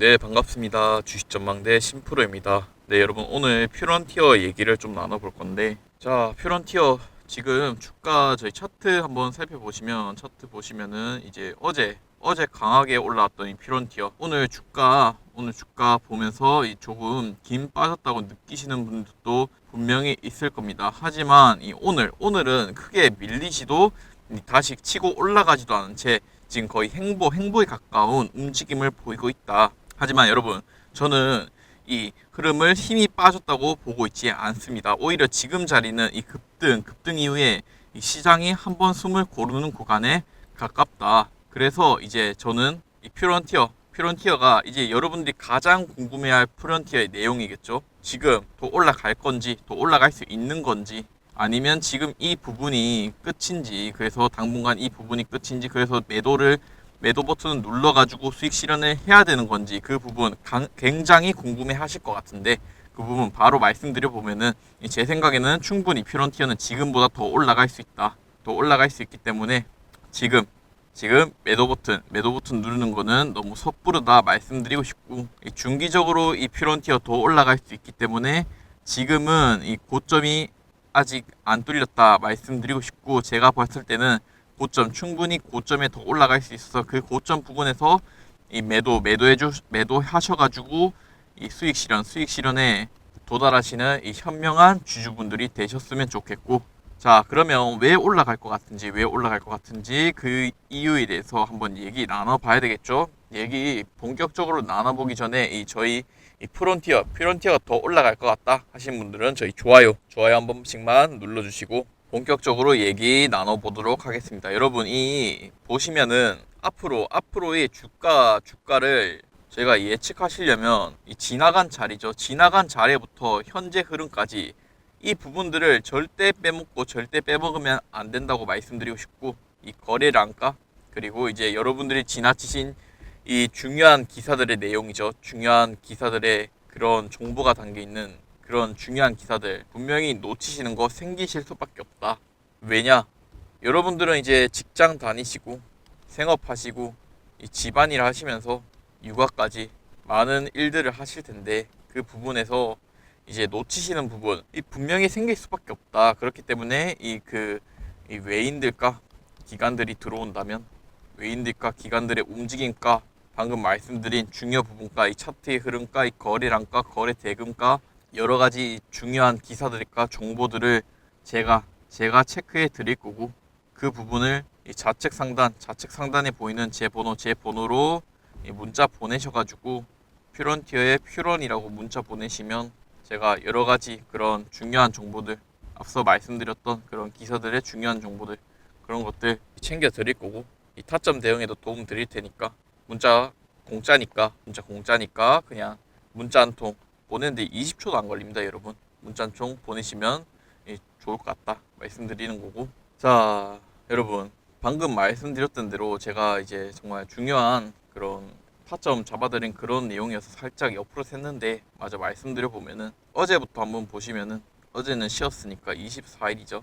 네 반갑습니다. 주식 전망대 신프로입니다. 네 여러분 오늘 퓨런티어 얘기를 좀 나눠볼 건데 자 퓨런티어 지금 주가 저희 차트 한번 살펴보시면 차트 보시면은 이제 어제 어제 강하게 올라왔던 이 퓨런티어. 오늘 주가 오늘 주가 보면서 이 조금 김 빠졌다고 느끼시는 분들도 분명히 있을 겁니다. 하지만 이 오늘 오늘은 크게 밀리지도 다시 치고 올라가지도 않은 채 지금 거의 행보 행보에 가까운 움직임을 보이고 있다. 하지만 여러분 저는 이 흐름을 힘이 빠졌다고 보고 있지 않습니다. 오히려 지금 자리는 이 급등 급등 이후에 이 시장이 한번 숨을 고르는 구간에 가깝다. 그래서 이제 저는 이 퓨런티어 퓨런티어가 이제 여러분들이 가장 궁금해할 퓨런티어의 내용이겠죠. 지금 더 올라갈 건지 더 올라갈 수 있는 건지 아니면 지금 이 부분이 끝인지 그래서 당분간 이 부분이 끝인지 그래서 매도를 매도 버튼을 눌러가지고 수익 실현을 해야 되는 건지 그 부분 강- 굉장히 궁금해 하실 것 같은데 그 부분 바로 말씀드려 보면은 제 생각에는 충분히 퓨런티어는 지금보다 더 올라갈 수 있다. 더 올라갈 수 있기 때문에 지금 지금 매도 버튼 매도 버튼 누르는 거는 너무 섣부르다 말씀드리고 싶고 이 중기적으로 이 퓨런티어 더 올라갈 수 있기 때문에 지금은 이 고점이 아직 안 뚫렸다 말씀드리고 싶고 제가 봤을 때는 고점 충분히 고점에 더 올라갈 수 있어서 그 고점 부분에서 이 매도 매도해 주 매도 하셔 가지고 이 수익 실현 수익 실현에 도달하시는 이 현명한 주주분들이 되셨으면 좋겠고 자 그러면 왜 올라갈 것 같은지 왜 올라갈 것 같은지 그 이유에 대해서 한번 얘기 나눠봐야 되겠죠? 얘기 본격적으로 나눠보기 전에 이 저희 이 프론티어 프론티어가 더 올라갈 것 같다 하신 분들은 저희 좋아요 좋아요 한 번씩만 눌러주시고 본격적으로 얘기 나눠보도록 하겠습니다 여러분 이 보시면은 앞으로 앞으로의 주가 주가를 제가 예측하시려면 이 지나간 자리죠 지나간 자리부터 현재 흐름까지 이 부분들을 절대 빼먹고 절대 빼먹으면 안 된다고 말씀드리고 싶고 이 거래량가 그리고 이제 여러분들이 지나치신 이 중요한 기사들의 내용이죠. 중요한 기사들의 그런 정보가 담겨 있는 그런 중요한 기사들 분명히 놓치시는 거 생기실 수밖에 없다. 왜냐? 여러분들은 이제 직장 다니시고 생업하시고 이 집안일 하시면서 육아까지 많은 일들을 하실 텐데 그 부분에서 이제 놓치시는 부분 이 분명히 생길 수밖에 없다. 그렇기 때문에 이 그 이 외인들과 기관들이 들어온다면 외인들과 기관들의 움직임과 방금 말씀드린 중요 부분과 이 차트의 흐름과 이 거래량과 거래 대금과 여러 가지 중요한 기사들과 정보들을 제가 제가 체크해 드릴 거고 그 부분을 이 좌측 상단 좌측 상단에 보이는 제 번호 제 번호로 이 문자 보내셔가지고 퓨런티어의 퓨런이라고 문자 보내시면 제가 여러 가지 그런 중요한 정보들 앞서 말씀드렸던 그런 기사들의 중요한 정보들 그런 것들 챙겨 드릴 거고 이 타점 대응에도 도움 드릴 테니까 문자 공짜니까 문자 공짜니까 그냥 문자 한 통 보내는데 20초도 안 걸립니다 여러분. 문자 한통 보내시면 예, 좋을 것 같다 말씀드리는 거고. 자 여러분. 방금 말씀드렸던 대로 제가 이제 정말 중요한 그런 타점 잡아드린 그런 내용이어서 살짝 옆으로 샜는데 마저 말씀드려 보면은 어제부터 한번 보시면은 어제는 쉬었으니까 24일이죠.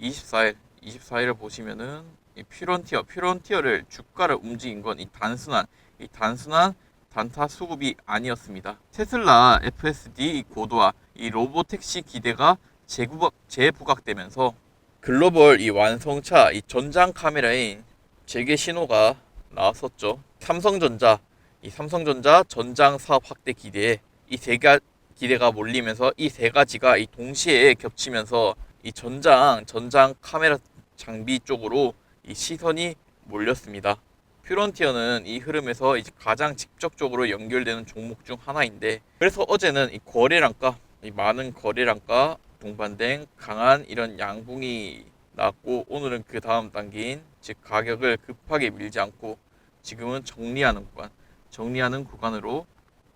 24일 24일을 보시면은 이 퓨런티어 퓨런티어를 주가를 움직인 건 이 단순한 이 단순한 단타 수급이 아니었습니다. 테슬라 FSD 이 고도화 이 로보택시 기대가 재부각 재부각되면서 글로벌 이 완성차 이 전장 카메라인 재개 신호가 나왔었죠. 삼성전자 이 삼성전자 전장 사업 확대 기대에 이 세 가 기대가 몰리면서 이 세 가지가 이 동시에 겹치면서 이 전장 전장 카메라 장비 쪽으로 이 시선이 몰렸습니다. 퓨런티어는 이 흐름에서 이제 가장 직접적으로 연결되는 종목 중 하나인데 그래서 어제는 이 거래량가 이 많은 거래량가 동반된 강한 이런 양봉이 나왔고 오늘은 그 다음 단계인 즉 가격을 급하게 밀지 않고 지금은 정리하는 구간 정리하는 구간으로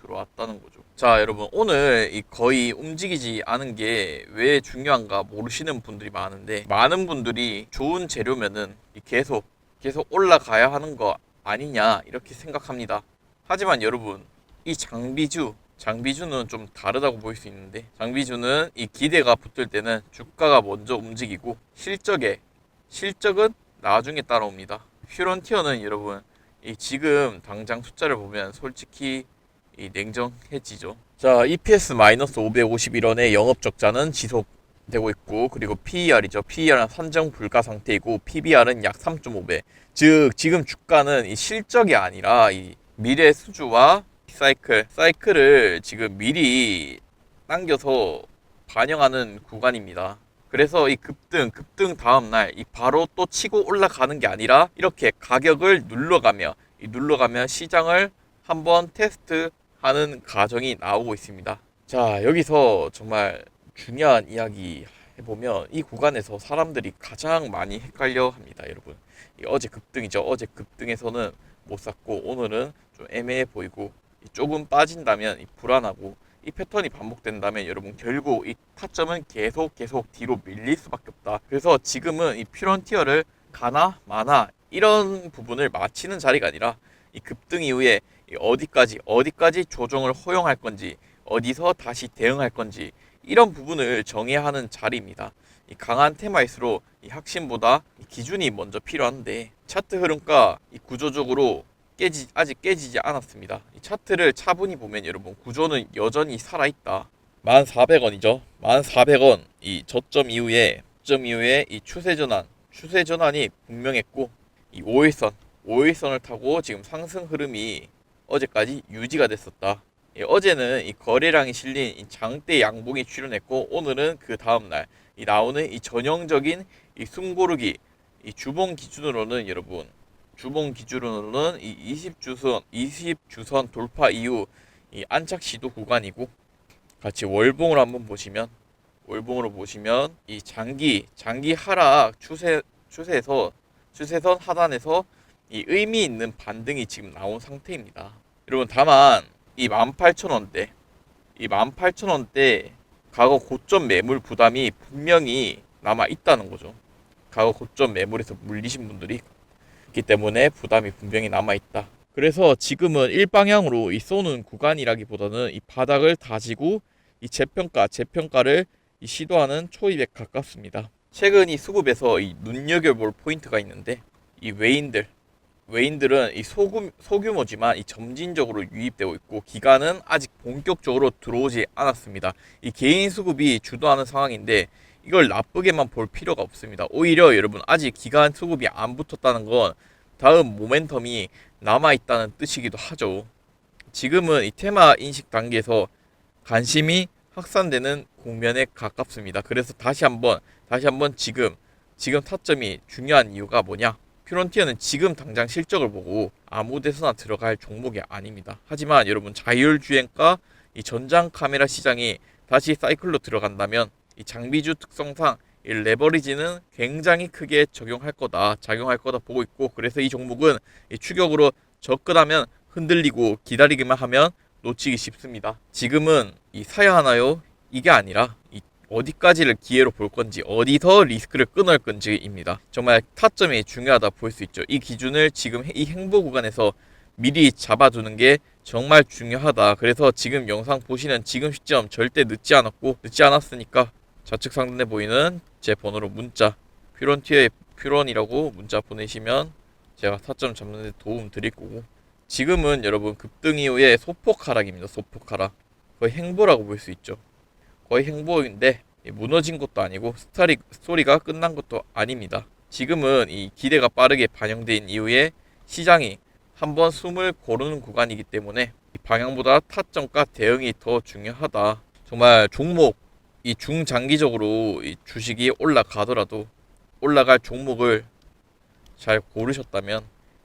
들어왔다는 거죠. 자, 여러분 오늘 이 거의 움직이지 않은 게 왜 중요한가 모르시는 분들이 많은데 많은 분들이 좋은 재료면은 이 계속 계속 올라가야 하는 거 아니냐 이렇게 생각합니다. 하지만 여러분 이 장비주 장비주는 좀 다르다고 보일 수 있는데 장비주는 이 기대가 붙을 때는 주가가 먼저 움직이고 실적에 실적은 나중에 따라옵니다. 퓨런티어는 여러분 이 지금 당장 숫자를 보면 솔직히 이 냉정해지죠. 자, EPS 마이너스 551원의 영업 적자는 지속 되고 있고 그리고 PER이죠. PER은 산정 불가 상태이고 PBR은 약 3.5배. 즉 지금 주가는 이 실적이 아니라 이 미래 수주와 사이클, 사이클을 지금 미리 당겨서 반영하는 구간입니다. 그래서 이 급등, 급등 다음 날 이 바로 또 치고 올라가는 게 아니라 이렇게 가격을 눌러가며 이 눌러가며 시장을 한번 테스트하는 과정이 나오고 있습니다. 자, 여기서 정말 중요한 이야기 해보면 이 구간에서 사람들이 가장 많이 헷갈려 합니다, 여러분. 이 어제 급등이죠. 어제 급등에서는 못 샀고 오늘은 좀 애매해 보이고 이 조금 빠진다면 이 불안하고 이 패턴이 반복된다면 여러분 결국 이 타점은 계속 계속 뒤로 밀릴 수밖에 없다. 그래서 지금은 이 퓨런티어를 가나 마나 이런 부분을 마치는 자리가 아니라 이 급등 이후에 이 어디까지 어디까지 조정을 허용할 건지 어디서 다시 대응할 건지 이런 부분을 정해야 하는 자리입니다. 이 강한 테마일수록 이 기준이 먼저 필요한데 차트 흐름과 이 구조적으로 깨지 아직 깨지지 않았습니다. 이 차트를 차분히 보면 여러분 구조는 여전히 살아 있다. 1,400원이죠. 1,400원 이 저점 이후에 저점 이후에 이 추세 전환 추세 전환이 분명했고 이 5일선 5일선을 타고 지금 상승 흐름이 어제까지 유지가 됐었다. 예, 어제는 이 거래량이 실린 이 장대 양봉이 출현했고 오늘은 그 다음 날 이 나오는 이 전형적인 이 숨고르기 이 주봉 기준으로는 여러분 주봉 기준으로는 이 20주선 20주선 돌파 이후 이 안착 시도 구간이고 같이 월봉을 한번 보시면 월봉으로 보시면 이 장기 장기 하락 추세 추세에서 추세선 하단에서 이 의미 있는 반등이 지금 나온 상태입니다. 여러분 다만 이 18,000원대 이 18,000원대 과거 고점 매물 부담이 분명히 남아 있다는 거죠. 과거 고점 매물에서 물리신 분들이 있기 때문에 부담이 분명히 남아 있다. 그래서 지금은 일방향으로 이 쏘는 구간이라기보다는 이 바닥을 다지고 이 재평가 재평가를 이 시도하는 초입에 가깝습니다. 최근 이 수급에서 이 눈여겨볼 포인트가 있는데 이 외인들 외인들은 이 소규, 소규모지만 이 점진적으로 유입되고 있고 기간은 아직 본격적으로 들어오지 않았습니다. 이 개인 수급이 주도하는 상황인데 이걸 나쁘게만 볼 필요가 없습니다. 오히려 여러분 아직 기간 수급이 안 붙었다는 건 다음 모멘텀이 남아 있다는 뜻이기도 하죠. 지금은 이 테마 인식 단계에서 관심이 확산되는 국면에 가깝습니다. 그래서 다시 한번 다시 한번 지금 지금 타점이 중요한 이유가 뭐냐? 퓨런티어는 지금 당장 실적을 보고 아무 데서나 들어갈 종목이 아닙니다. 하지만 여러분 자율주행과 이 전장 카메라 시장이 다시 사이클로 들어간다면 이 장비주 특성상 이 레버리지는 굉장히 크게 적용할 거다, 작용할 거다 보고 있고 그래서 이 종목은 이 추격으로 접근하면 흔들리고 기다리기만 하면 놓치기 쉽습니다. 지금은 이 사야 하나요? 이게 아니라 이 어디까지를 기회로 볼 건지 어디서 리스크를 끊을 건지입니다. 정말 타점이 중요하다 볼 수 있죠. 이 기준을 지금 이 행보 구간에서 미리 잡아두는 게 정말 중요하다. 그래서 지금 영상 보시는 지금 시점 절대 늦지 않았고 늦지 않았으니까 좌측 상단에 보이는 제 번호로 문자 퓨런티어의 퓨런이라고 문자 보내시면 제가 타점 잡는 데 도움 드릴 거고 지금은 여러분 급등 이후에 소폭 하락입니다. 소폭 하락 거의 행보라고 볼 수 있죠. 거의 행보인데 무너진 것도 아니고 스타리, 스토리가 끝난 것도 아닙니다. 지금은 이 기대가 빠르게 반영된 이후에 시장이 한번 숨을 고르는 구간이기 때문에 이 방향보다 타점과 대응이 더 중요하다. 정말 종목 이 중장기적으로 이 주식이 올라가더라도 올라갈 종목을 잘 고르셨다면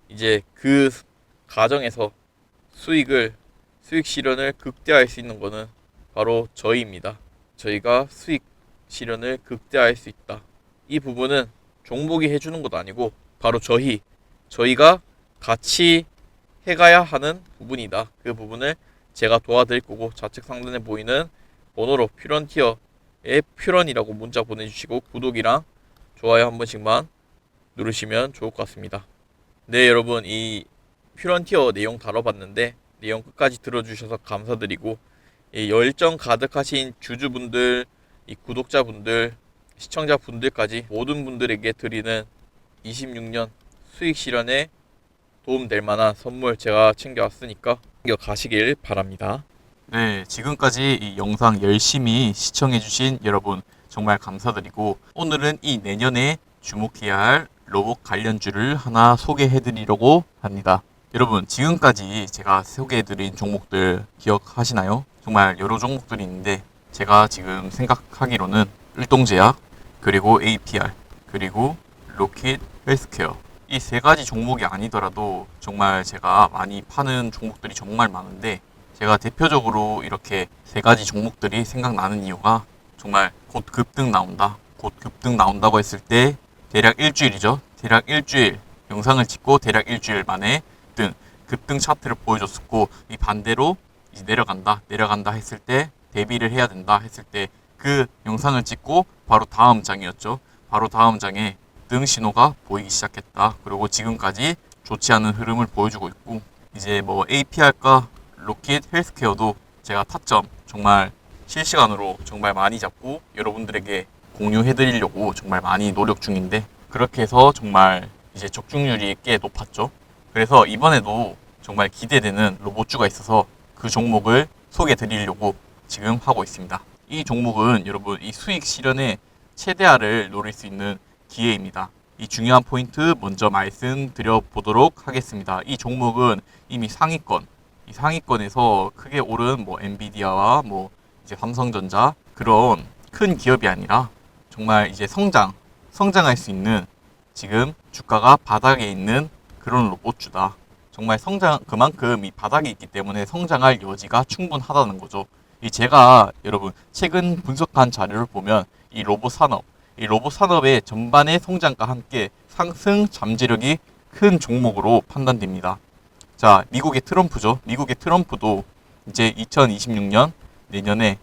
이제 그 과정에서 수익을 수익 실현을 극대화할 수 있는 거는 바로 저희입니다. 저희가 수익 실현을 극대화할 수 있다. 이 부분은 종목이 해주는 것도 아니고 바로 저희 저희가 같이 해가야 하는 부분이다. 그 부분을 제가 도와드릴 거고 좌측 상단에 보이는 번호로 퓨런티어의 퓨런이라고 문자 보내주시고 구독이랑 좋아요 한 번씩만 누르시면 좋을 것 같습니다. 네 여러분 이 퓨런티어 내용 다뤄봤는데 내용 끝까지 들어주셔서 감사드리고 이 열정 가득하신 주주분들, 이 구독자분들, 시청자분들까지 모든 분들에게 드리는 26년 수익 실현에 도움될 만한 선물 제가 챙겨왔으니까 가시길 바랍니다. 네, 지금까지 이 영상 열심히 시청해주신 여러분 정말 감사드리고 오늘은 이 내년에 주목해야 할 로봇 관련주를 하나 소개해드리려고 합니다. 여러분 지금까지 제가 소개해드린 종목들 기억하시나요? 정말 여러 종목들이 있는데 제가 지금 생각하기로는 일동제약 그리고 APR 그리고 로킷 헬스케어. 이 세 가지 종목이 아니더라도 정말 제가 많이 파는 종목들이 정말 많은데 제가 대표적으로 이렇게 세 가지 종목들이 생각나는 이유가 정말 곧 급등 나온다 곧 급등 나온다고 했을 때 대략 일주일이죠. 대략 일주일 영상을 찍고 대략 일주일 만에 등 급등 차트를 보여줬었고 이 반대로 이제 내려간다 내려간다 했을 때 대비를 해야 된다 했을 때 그 영상을 찍고 바로 다음 장이었죠. 바로 다음 장에 등 신호가 보이기 시작했다. 그리고 지금까지 좋지 않은 흐름을 보여주고 있고 이제 뭐 APR과 로켓 헬스케어도 제가 타점 정말 실시간으로 정말 많이 잡고 여러분들에게 공유해 드리려고 정말 많이 노력 중인데 그렇게 해서 정말 이제 적중률이 꽤 높았죠. 그래서 이번에도 정말 기대되는 로봇주가 있어서 그 종목을 소개해 드리려고 지금 하고 있습니다. 이 종목은 여러분 이 수익 실현의 최대화를 노릴 수 있는 기회입니다. 이 중요한 포인트 먼저 말씀드려 보도록 하겠습니다. 이 종목은 이미 상위권, 이 상위권에서 크게 오른 뭐 엔비디아와 뭐 이제 삼성전자 그런 큰 기업이 아니라 정말 이제 성장, 성장할 수 있는 지금 주가가 바닥에 있는 그런 로봇주다. 정말 성장 그만큼 이 바닥이 있기 때문에 성장할 여지가 충분하다는 거죠. 이 제가 여러분 최근 분석한 자료를 보면 이 로봇 산업, 이 로봇 산업의 전반의 성장과 함께 상승 잠재력이 큰 종목으로 판단됩니다. 자, 미국의 트럼프죠. 미국의 트럼프도 이제 2026년 내년에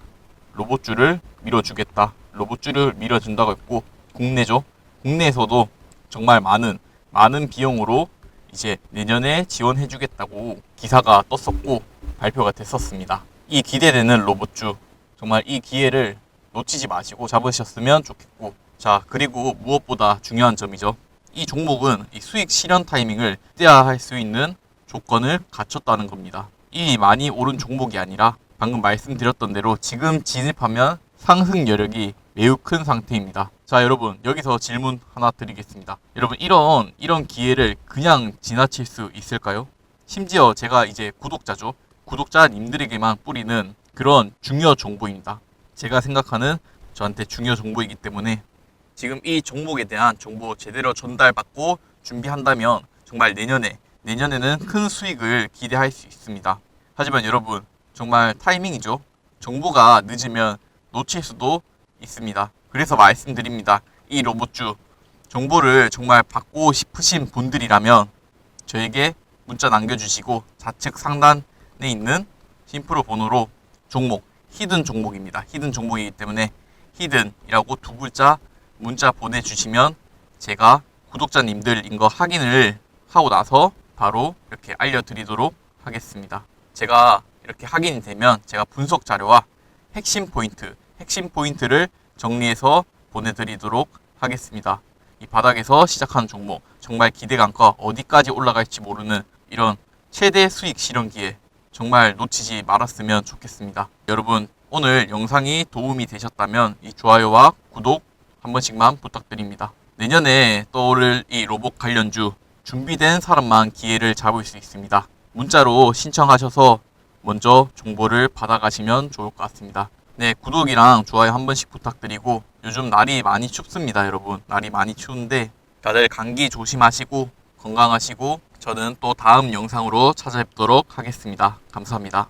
로봇주를 밀어주겠다. 로봇주를 밀어준다고 했고 국내죠. 국내에서도 정말 많은 많은 비용으로 이제 내년에 지원해주겠다고 기사가 떴었고 발표가 됐었습니다. 이 기대되는 로봇주 정말 이 기회를 놓치지 마시고 잡으셨으면 좋겠고 자 그리고 무엇보다 중요한 점이죠. 이 종목은 이 수익 실현 타이밍을 때야할 수 있는 조건을 갖췄다는 겁니다. 이 많이 오른 종목이 아니라 방금 말씀드렸던 대로 지금 진입하면 상승 여력이 매우 큰 상태입니다. 자, 여러분, 여기서 질문 하나 드리겠습니다. 여러분, 이런, 이런 기회를 그냥 지나칠 수 있을까요? 심지어 제가 이제 구독자죠. 구독자님들에게만 뿌리는 그런 중요 정보입니다. 제가 생각하는 저한테 중요 정보이기 때문에 지금 이 종목에 대한 정보 제대로 전달받고 준비한다면 정말 내년에, 내년에는 큰 수익을 기대할 수 있습니다. 하지만 여러분, 정말 타이밍이죠. 정보가 늦으면 놓칠 수도 있습니다. 그래서 말씀드립니다. 이 로봇주 정보를 정말 받고 싶으신 분들이라면 저에게 문자 남겨주시고 좌측 상단에 있는 심프로 번호로 종목 히든 종목입니다. 히든 종목이기 때문에 히든이라고 두 글자 문자 보내주시면 제가 구독자님들인 거 확인을 하고 나서 바로 이렇게 알려드리도록 하겠습니다. 제가 이렇게 확인이 되면 제가 분석 자료와 핵심 포인트, 핵심 포인트를 정리해서 보내드리도록 하겠습니다. 이 바닥에서 시작하는 종목, 정말 기대감과 어디까지 올라갈지 모르는 이런 최대 수익 실현 기회, 정말 놓치지 말았으면 좋겠습니다. 여러분, 오늘 영상이 도움이 되셨다면 이 좋아요와 구독 한 번씩만 부탁드립니다. 내년에 떠오를 이 로봇 관련주 준비된 사람만 기회를 잡을 수 있습니다. 문자로 신청하셔서 먼저 정보를 받아가시면 좋을 것 같습니다. 네, 구독이랑 좋아요 한 번씩 부탁드리고 요즘 날이 많이 춥습니다, 여러분. 날이 많이 추운데 다들 감기 조심하시고 건강하시고 저는 또 다음 영상으로 찾아뵙도록 하겠습니다. 감사합니다.